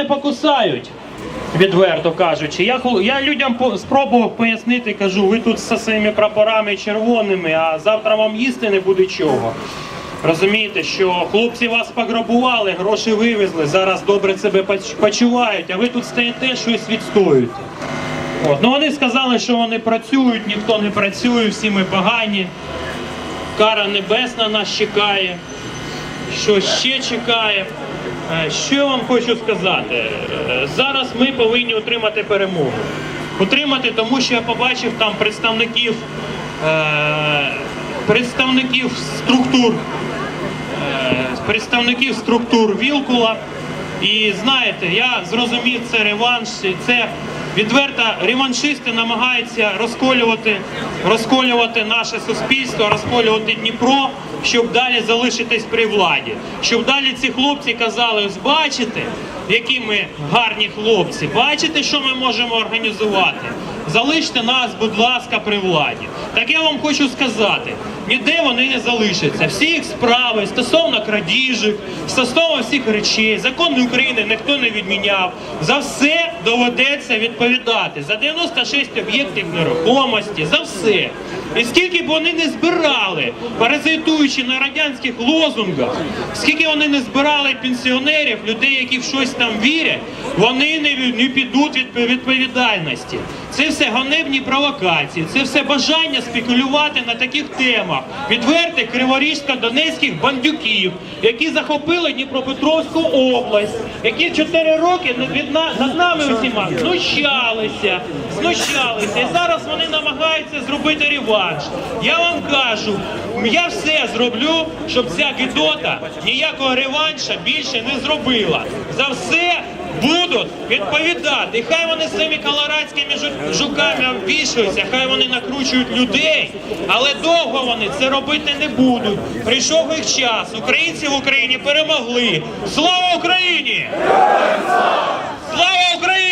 не покусають. Відверто кажучи, я, я людям спробував пояснити, кажу, ви тут зі своїми прапорами червоними, а завтра вам їсти не буде чого. Розумієте, що хлопці вас пограбували, гроші вивезли, зараз добре себе почувають, а ви тут стоїте, щось відстоюєте. От. Ну вони сказали, що вони працюють, ніхто не працює, всі ми погані. Кара небесна нас чекає. Що ще чекає? Е, Що я вам хочу сказати? Е, Зараз ми повинні отримати перемогу. Отримати, тому що я побачив там представників, е, представників структур, представників структур Вілкула. І знаєте, я зрозумів, це реванш, це відверто реваншисти намагаються розколювати, розколювати наше суспільство, розколювати Дніпро, щоб далі залишитись при владі. Щоб далі ці хлопці казали, бачите, які ми гарні хлопці, бачите, що ми можемо організувати. Залиште нас, будь ласка, при владі. Так я вам хочу сказати, ніде вони не залишаться. Всі їх справи стосовно крадіжок, стосовно всіх речей, закони України ніхто не відміняв. За все доведеться відповідати. За 96 об'єктів нерухомості, за все. І скільки б вони не збирали, паразитуючи на радянських лозунгах, скільки вони не збирали пенсіонерів, людей, які в щось там вірять, вони не, не підуть від відповідальності. Це все ганебні провокації, це все бажання спекулювати на таких темах, відвертих криворізько-донецьких бандюків, які захопили Дніпропетровську область, які чотири роки над- від на- над нами усіма знущалися, знущалися. І зараз вони намагаються зробити реванш. Я вам кажу, я все зроблю, щоб ця гидота ніякого реванша більше не зробила. За все будуть відповідати. Хай вони з цими колорадськими жуками обвішуються, хай вони накручують людей, але довго вони це робити не будуть. Прийшов їх час. Українці в Україні перемогли. Слава Україні! Слава Україні!